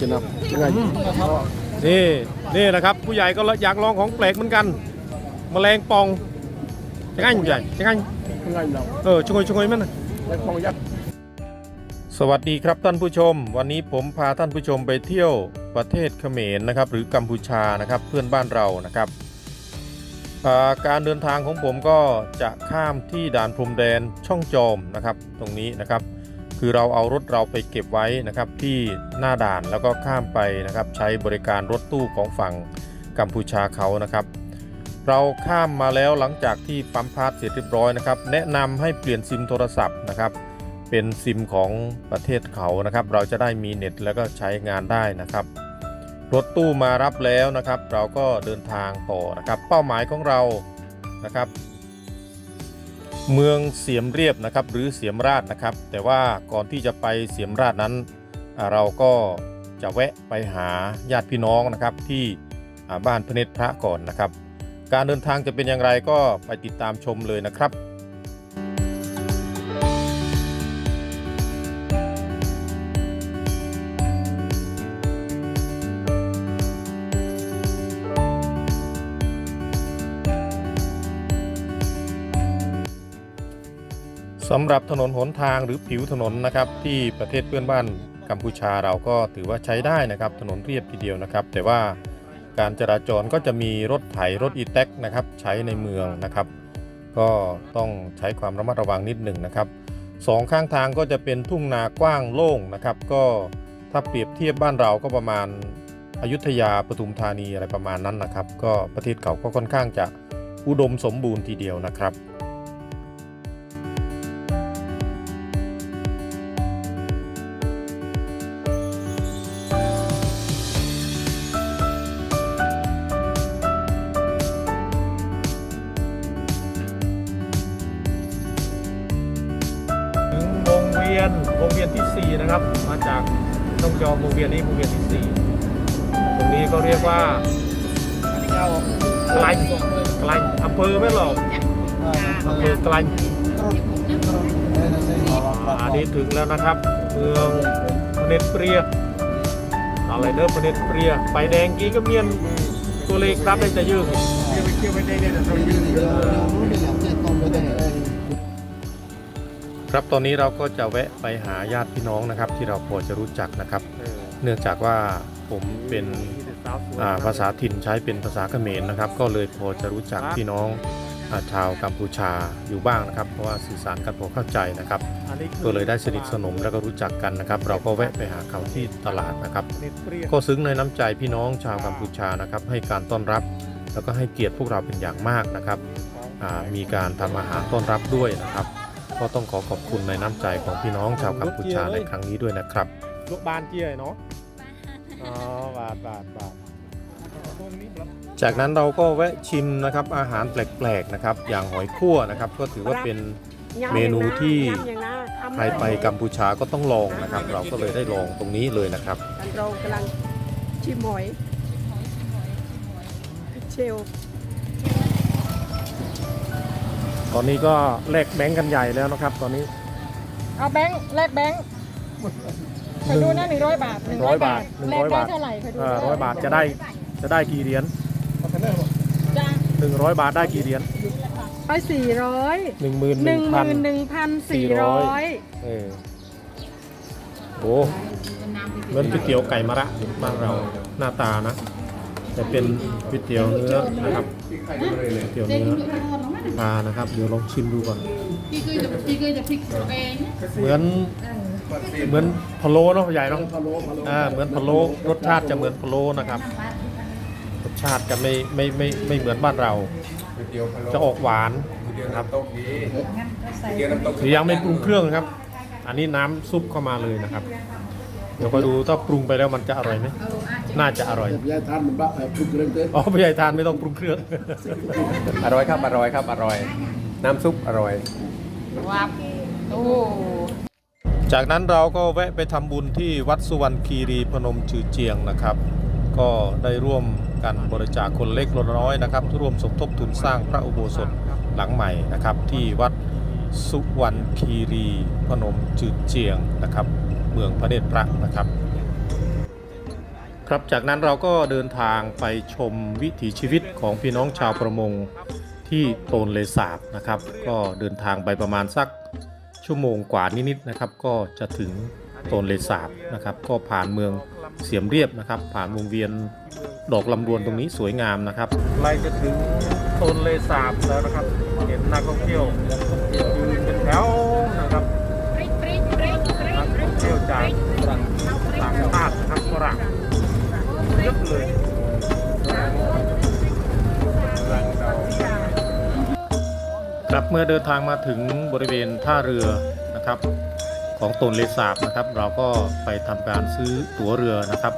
จะไงจะนับจะไงนี่นี่นะครับ ผู้ใหญ่ก็อยากลองของแปลกเหมือนกันแมลงปองจะง่ายผู้ใหญ่จะง่ายจะไงเราเออชงอยชงอยมันนะแล้มองยักษ์สวัสดีครับท่านผู้ชม วันนี้ผมพาท่านผู้ชมไปเที่ยวประเทศเขมรนะครับ หรือกัมพูชานะครับเพื่อนบ้านเรานะครับอ่าการเดินทางของผมก็จะข้ามที่ด่านพรมแดนช่องจอมนะครับ ตรงนี้นะครับ คือเราเอารถเราไปเก็บไว้นะครับที่หน้าด่านแล้วก็ข้ามไปนะครับใช้บริการรถตู้ของฝั่งกัมพูชาเขานะครับ เราข้ามมาแล้วหลังจากที่ปั๊มพาสเสร็จเรียบร้อยนะครับ แนะนำให้เปลี่ยนซิมโทรศัพท์นะครับ เป็นซิมของประเทศเขานะครับ เราจะได้มีเน็ตแล้วก็ใช้งานได้นะครับ รถตู้มารับแล้วนะครับ เราก็เดินทางต่อนะครับ เป้าหมายของเรานะครับ เมืองเสียมเรียบนะครับหรือเสียมราชนะครับ แต่ว่าก่อนที่จะไปเสียมราชนั้น เราก็จะแวะไปหาญาติพี่น้องนะครับที่บ้านพระเนตรพระก่อนนะครับ การเดินทางจะเป็นอย่างไรก็ไปติดตามชมเลยนะครับำหรับถนนหนทางหรือผิวถนนนะครับที่ประเทศเพื่อนบ้านกัมพูชาเราก็ถือว่าใช้ได้นะครับ ถนนเรียบทีเดียวนะครับ แต่ว่าการจราจรก็จะมีรถไถรถอีแท็กนะครับใช้ในเมืองนะครับ ก็ต้องใช้ความระมัดระวังนิดหนึ่งนะครับสองข้างทางก็จะเป็นทุ่งนากว้างโล่งนะครับ ก็ถ้าเปรียบเทียบบ้านเราก็ประมาณอยุธยาปทุมธานีอะไรประมาณนั้นนะครับ ก็ประเทศเขาก็ค่อนข้างจะอุดมสมบูรณ์ทีเดียวนะครับ อันนี้ถึงแล้วนะครับ เมืองพเนตรเปรียอะไรเด้อพเนตรเปรียไฟแดงกี้ก็เมียนตัวเลขรับได้จะยืงครับตอนนี้เราก็จะแวะไปหาญาติพี่น้องนะครับ ที่เราพอจะรู้จักนะครับ เนื่องจากว่าผมเป็นภาษาถิ่นใช้เป็นภาษาเขมรนะครับ ก็เลยพอจะรู้จักพี่น้อง ชาวกัมพูชาอยู่บ้างนะครับ เพราะว่าสื่อสารกันพอเข้าใจนะครับ ก็เลยได้สนิทสนมแล้วก็รู้จักกันนะครับ เราก็แวะไปหาเขาที่ตลาดนะครับ ก็ซึ้งในน้ำใจพี่น้องชาวกัมพูชานะครับ ให้การต้อนรับแล้วก็ให้เกียรติพวกเราเป็นอย่างมากนะครับอ่ามีการทำอาหารต้อนรับด้วยนะครับ ก็ต้องขอขอบคุณในน้ำใจของพี่น้องชาวกัมพูชาในครั้งนี้ด้วยนะครับลูกบานเจียเนาะอ๋อบาทบาทบาท จากนั้นเราก็แวะชิมนะครับอาหารแปลกๆนะครับ อย่างหอยคั่วนะครับ ก็ถือว่าเป็นเมนูที่ใครไปกัมพูชาก็ต้องลองนะครับ เราก็เลยได้ลองตรงนี้เลยนะครับ เรากำลังชิมหอยเชลตอนนี้ก็แลกแบงค์กันใหญ่แล้วนะครับ ตอนนี้ เอาแบงค์แลกแบงค์เคยดูนะหนึ่งร้อยบาท100บาทแลก100ได้บาทเท่าไหร่เคยดูร้อยบาทจะได้ จะได้กี่เหรียญจ้าหนึ่งร้อยบาทได้กี่เหรียญไปสี่ร้อยหนึ่งหมื่นหหนึ่นึ่งงหพันมื่นหนึ่งพันสี่ร้อยเออโอ้เหมือนก๋วยเตี๋ยวไก่มะระบ้านเราหน้าตานะ แต่เป็นก๋วยเตี๋ยวเนื้อนะครับก๋วยเตี๋ยวเนื้อปลานะครับ เดี๋ยวลองชิมดูก่อน พี่เคยจะพี่เคยจะพลิกตัวเองเหมือนเหมือนพะโล้เนาะพ่อใหญ่เนาะอ่าเหมือนพะโล้รสชาติจะเหมือนพะโล้นะครับรส ชาติจะไม่ไม่ไม่ไม่เหมือนบ้านเราจะออกหวานนะครับหรือยังไม่ปรุงเครื่องครับ อันนี้น้ำซุปเข้ามาเลยนะครับ เดี๋ยวก็ดูถ้าปรุงไปแล้วมันจะอร่อยไหมน่าจะอร่อย ยายทานมันบ้าปลุกเรื่องเต้อ๋อพ่อใหญ่ทานไม่ต้องปรุงเครื่อง อร่อยครับอร่อยครับอร่อย น้ำซุปอร่อย วับโอ้จากนั้นเราก็แวะไปทำบุญที่วัดสุวรรณคีรีพนมชือเจียงนะครับ ก็ได้ร่วมกันบริจาคคนเล็กคนน้อยนะครับร่วมสมทบทุนสร้างพระอุโบสถหลังใหม่นะครับ ที่วัดสุวรรณคีรีพนมจืดเจียงนะครับ เมืองพระเดชพระนะครับ ครับจากนั้นเราก็เดินทางไปชมวิถีชีวิตของพี่น้องชาวประมงที่โตนเลสาบนะครับ ก็เดินทางไปประมาณสักชั่วโมงกว่านิดๆนะครับ ก็จะถึงโตนเลสาบนะครับ ก็ผ่านเมือง เสียมเรียบนะครับ ผ่านวงเวียนดอกลำดวนตรงนี้สวยงามนะครับไล่จะถึงโตนเลสาบแล้วนะครับ เห็นนักท่องเที่ยวยืนเป็นแถวนะครับนักท่องเที่ยวจากต่างชาตินะครับฝรั่งเยอะเลยครับเมื่อเดินทางมาถึงบริเวณท่าเรือนะครับ ของตนเลสาบนะครับ เราก็ไปทำการซื้อตั๋วเรือนะครับ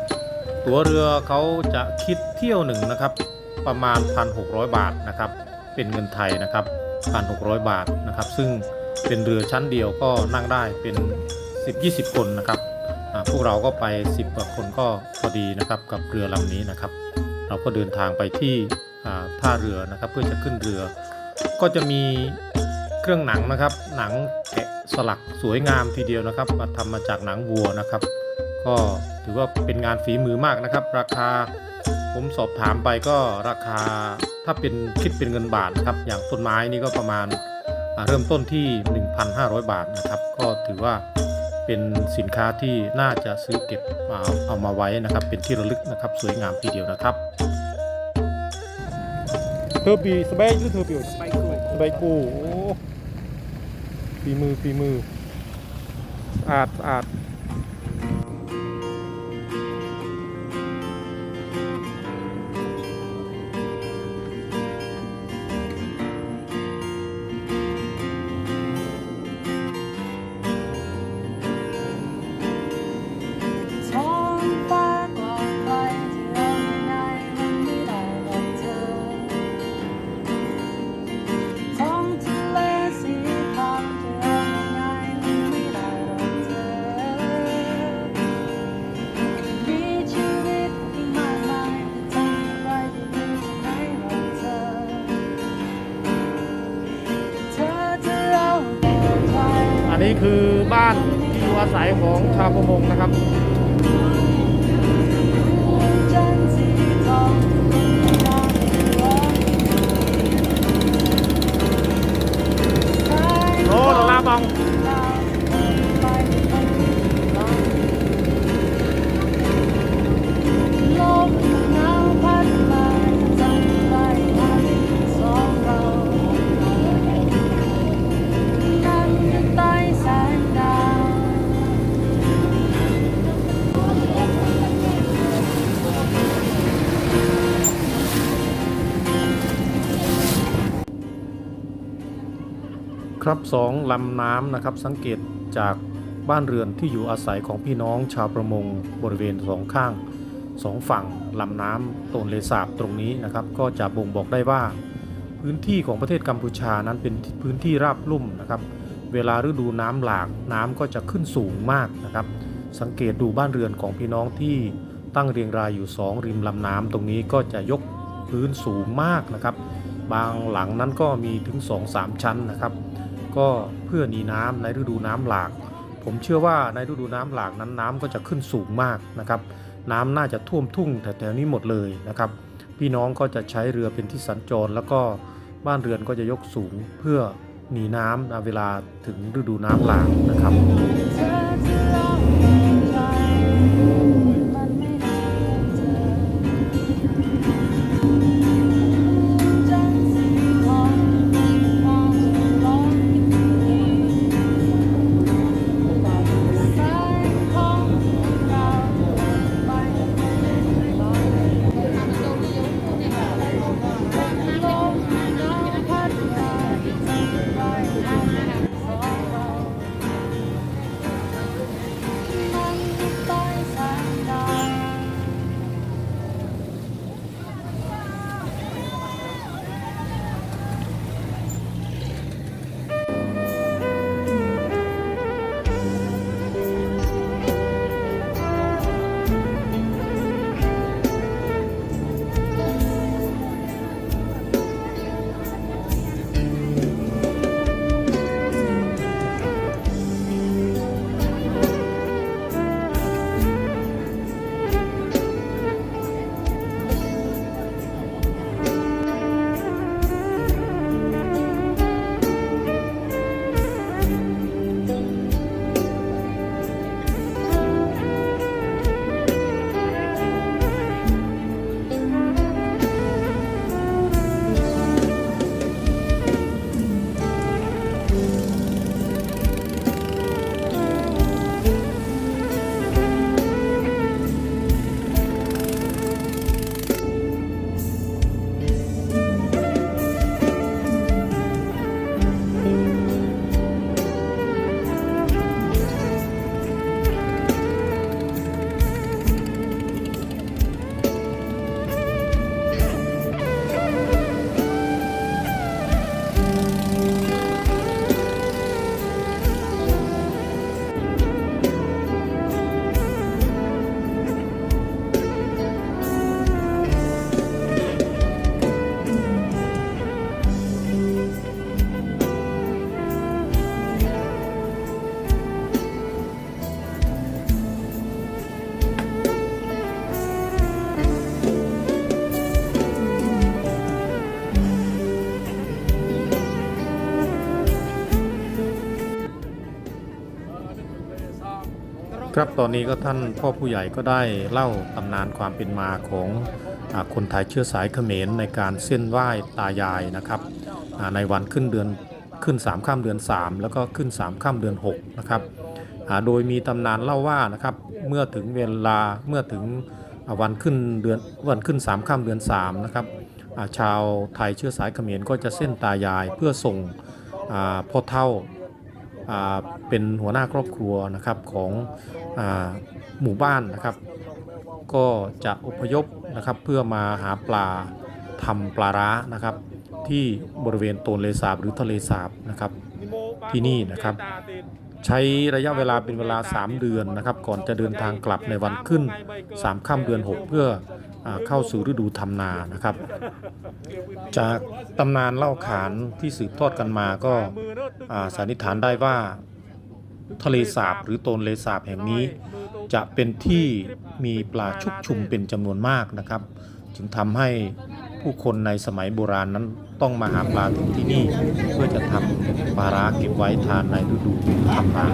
ตั๋วเรือเขาจะคิดเที่ยวหนึ่งนะครับ ประมาณ 1,600 บาทนะครับ เป็นเงินไทยนะครับ 1,600 บาทนะครับ ซึ่งเป็นเรือชั้นเดียวก็นั่งได้เป็น 10-20 คนนะครับพวกเราก็ไป 10กว่าคนก็พอดีนะครับกับเรือลำนี้นะครับ เราก็เดินทางไปที่ท่าเรือนะครับ เพื่อจะขึ้นเรือ ก็จะมี เครื่องหนังนะครับ หนังแกะสลักสวยงามทีเดียวนะครับ มาทำมาจากหนังวัวนะครับ ก็ถือว่าเป็นงานฝีมือมากนะครับ ราคาผมสอบถามไปก็ราคาถ้าเป็นคิดเป็นเงินบาทนะครับ อย่างต้นไม้นี่ก็ประมาณอ่าเริ่มต้นที่ 1,500 บาทนะครับ ก็ถือว่าเป็นสินค้าที่น่าจะซื้อเก็บมาเอามาไว้นะครับ เป็นที่ระลึกนะครับ สวยงามทีเดียวนะครับเธอปีสบายหรือเธอปีสบายกูสบายกูโอ้ ฝีมือฝีมือสะอาดสะอาด ครับสองลำน้ำนะครับสังเกตจากบ้านเรือนที่อยู่อาศัยของพี่น้องชาวประมงบริเวณสองข้างสองฝั่งลำน้ำโตนเลสาบตรงนี้นะครับ ก็จะบ่งบอกได้ว่า พื้นที่ของประเทศกัมพูชานั้นเป็นพื้นที่ราบลุ่มนะครับ เวลาฤดูน้ำหลากน้ำก็จะขึ้นสูงมากนะครับ สังเกตดูบ้านเรือนของพี่น้องที่ตั้งเรียงรายอยู่สองริมลำน้ำตรงนี้ก็จะยกพื้นสูงมากนะครับ บางหลังนั้นก็มีถึง 2-3 ชั้นนะครับ ก็เพื่อหนีน้ำในฤดูน้ำหลาก ผมเชื่อว่าในฤดูน้ำหลากนั้นน้ำก็จะขึ้นสูงมากนะครับ น้ำน่าจะท่วมทุ่งแถวๆนี้หมดเลยนะครับ พี่น้องก็จะใช้เรือเป็นที่สัญจร แล้วก็บ้านเรือนก็จะยกสูงเพื่อหนีน้ำนเวลาถึงฤดูน้ำหลากนะครับ ครับตอนนี้ก็ท่านพ่อผู้ใหญ่ก็ได้เล่าตำนานความเป็นมาของอคนไทยเชื้อสายเขมรในการเส้นไหว้ตายายนะครับในวันขึ้นเดือนขึ้น3ข้ามเดือน 3 แล้วก็ขึ้น3ข้ามเดือน6นะครับโดยมีตำนานเล่าว่านะครับเมื่อถึงเวลาเมื่อถึงวันขึ้นเดือนวันขึ้น3ข้ามเดือน3นะครับชาวไทยเชื้อสายเขมรก็จะเส้นตายายเพื่อส่งอพ่อเท่า เป็นหัวหน้าครอบครัวนะครับของอหมู่บ้านนะครับ ก็จะอพยพนะครับเพื่อมาหาปลาทำปลาร้านะครับ ที่บริเวณโตนเลสาบหรือทะเลสาบนะครับที่นี่นะครับ ใช้ระยะเวลาเป็นเวลา 3 เดือนนะครับ ก่อนจะเดินทางกลับในวันขึ้น 3 ค่ำเดือน 6 เพื่อ เข้าสู่ฤดูทำนานะครับ จากตำนานเล่าขานที่สืบทอดกันมาก็สันนิษฐานได้ว่าทะเลสาบหรือโตนเลสาบแห่งนี้ จะเป็นที่มีปลาชุกชุมเป็นจำนวนมากนะครับ จึงทำให้ผู้คนในสมัยโบราณนั้นต้องมาหาปลาถึงที่นี่ เพื่อจะทำปลาร้าเก็บไว้ทานในฤดูทำนา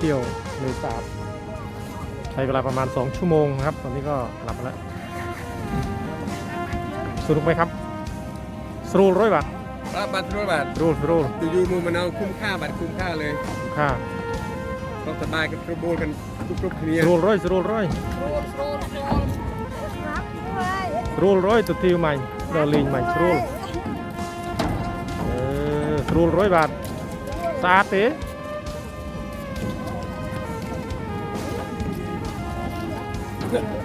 เราไปเที่ยวในสาบใช้เวลาประมาณ 2 ชั่วโมงนะครับ ตอนนี้ก็กลับมาแล้ว สรุปไหมครับ สรูลร้อยบาทครับบัตรทุกบาทสรูลสรูลอยู่ๆมือมันเอาคุ้มค่าบัตรคุ้มค่าเลยค่าก็สบายกับทรบูลกันทุกๆគ្នាสรูลร้อยสรูลร้อยสรูลร้อยตัวทีใหม่ดอลลิงใหม่สรูลเออสรูลร้อยบาทสะอาดเต๋ good.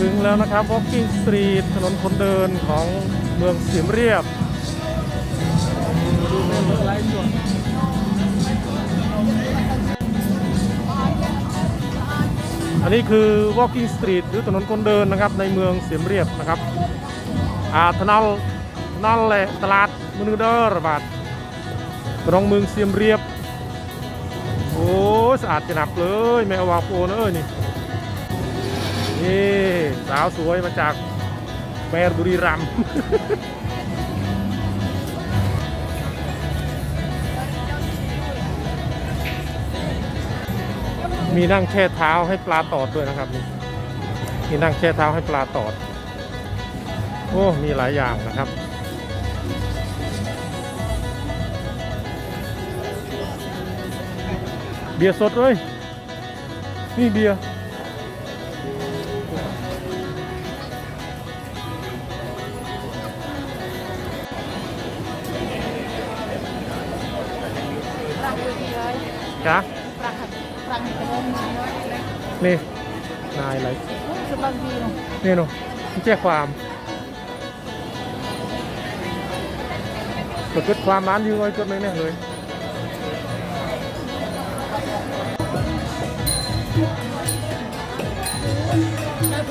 ถึงแล้วนะครับ Walking Street ถนนคนเดินของเมืองเสียมเรียบอันนี้คือ Walking Street หรือถนนคนเดินนะครับในเมืองเสียมเรียบนะครับอาถนนถนนแหละตลาดมนุเดอร์บาทตรงเมืองเสียมเรียบ โอ้สะอาดจะหนับเลยแมววางโปนเอ้ยนี่ นี่สาวสวยมาจากแปรบุรีรัมมีนั่งแช่เท้าให้ปลาตอดด้วยนะครับ มีนั่งแช่เท้าให้ปลาตอด โอ้ มีหลายอย่างนะครับเบียร์สดเลยนี่เบียร์ จ้ะรังกระดงนี่นายอะไรสบายดีเนาะนี่หนูมันแจ้งความกดความร้านอยู่ไว้กดเลยเนี่ยเลยแต่พ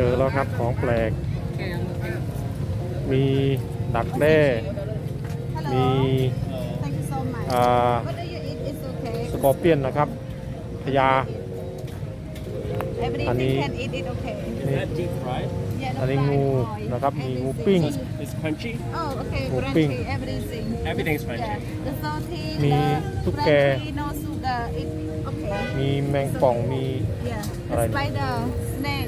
เจอแล้วครับของแปลก มีดักแด้ มี Thank you so much อ่า What do you eat It's okay สกอร์เปียนนะครับพญา Everything อันนี้ can eat it okay นี่ deep fried Yeah, no อันนี้งู fried oil. นะครับ มีงู Everything. ปิ้ง it's crunchy Oh okay หมูปิ้ง crunchy everything everything's crunchy Yeah the salty มี the ตุ๊กแก crunchy no sugar it okay มีแมงป่อง มี Yeah อะไร the เนี่ย spider snake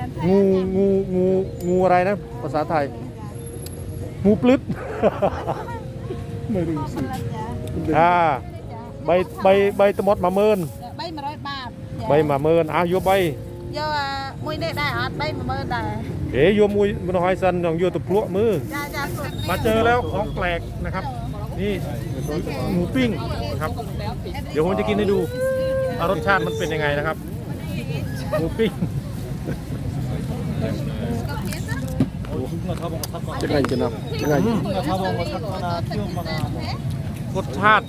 ใบมะเมินอ๋อใบมะเมินใบมะเมินปัวโอ้ยนี่พวกเปลือกออกปัวปลื้ดจะช่างง่ายนี่อันนั้นว่าแพ้เด้อโปงเกตน้ำอ๋เติอมโปงเกตอ๋ออ๋ออันอ๋อทันเลยอะไทยรู้จักอ่าเดี๋ยวนั่งไปเอ๊ะปัวปลื้ดภาษาไทยเก้าเอ้ยไทยยำด่ะฮะงูงูงูงูอะไรนะ ภาษาไทย งูปลื้ดไม่รู้สิอ่าใบใบใบตะมดมาเมินใบมาร้อยบาทใบมาเมินอะโยใบโยอะมวยเนี่ยได้อะใบมาเมินได้เอ๋โยมุยมันหอยสันของโยตะพลุมือจ้าจ้าสุดมาเจอแล้วของแปลกนะครับ นี่หมูปิ้งนะครับ เดี๋ยวผมจะกินให้ดูว่ารสชาติมันเป็นยังไงนะครับหมูปิ้ง Jangan jenap. Jangan. รสชาติ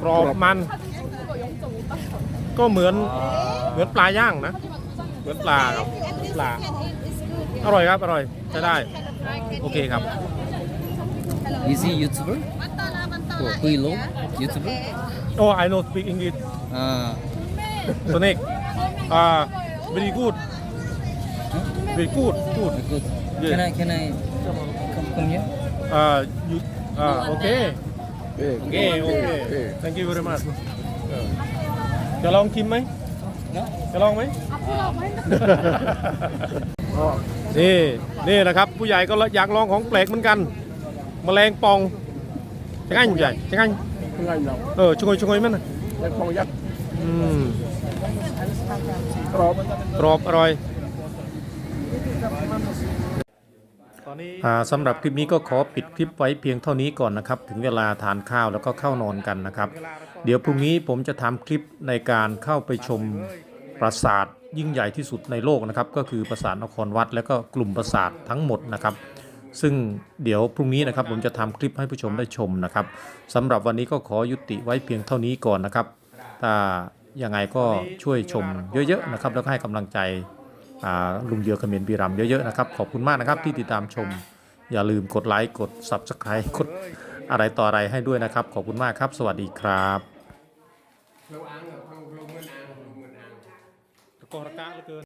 กรอบมัน ก็เหมือนเหมือนปลาย่างนะ เหมือนปลาครับ ปลา อร่อยครับ อร่อยใช้ได้ โอเคครับ Is he YouTuber? Oh, Quilo? YouTuber? Oh I know speak English Ah, Snake uh, very good very good good good. Yeah. Can I can I come come here? uh, you uh, okay Eh, โอเคโอเค Okay. thank you very much เออจะลองชิมไหม No. จะลองไหมนี่นี่นะครับผู้ใหญ่ก็อยากลองของแปลกเหมือนกัน แมลงปองจังไงใหญ่จังไง Tiếng Anh nào เออชงอยชงอยมันน่ะ Em không dắt อืม Crop กรอบอร่อยอ่า สำหรับคลิปนี้ก็ขอปิดคลิปไว้เพียงเท่านี้ก่อนนะครับ ถึงเวลาทานข้าวแล้วก็เข้านอนกันนะครับ เดี๋ยวพรุ่งนี้ผมจะทำคลิปในการเข้าไปชมปราสาทยิ่งใหญ่ที่สุดในโลกนะครับ ก็คือปราสาทนครวัด และก็กลุ่มปราสาททั้งหมดนะครับ ซึ่งเดี๋ยวพรุ่งนี้นะครับผมจะทำคลิปให้ผู้ชมได้ชมนะครับสำหรับวันนี้ก็ขอยุติไว้เพียงเท่านี้ก่อนนะครับถ้ายังไงก็ช่วยชมเยอะๆนะครับ แล้วก็ให้กำลังใจอ่า ลุงเยือเขมรบีรัมเยอะๆนะครับ ขอบคุณมากนะครับที่ติดตามชม อย่าลืมกดไลค์กด Subscribe กดอะไรต่ออะไรให้ด้วยนะครับ ขอบคุณมากครับ สวัสดีครับตะกอตะกะเหลือเกิน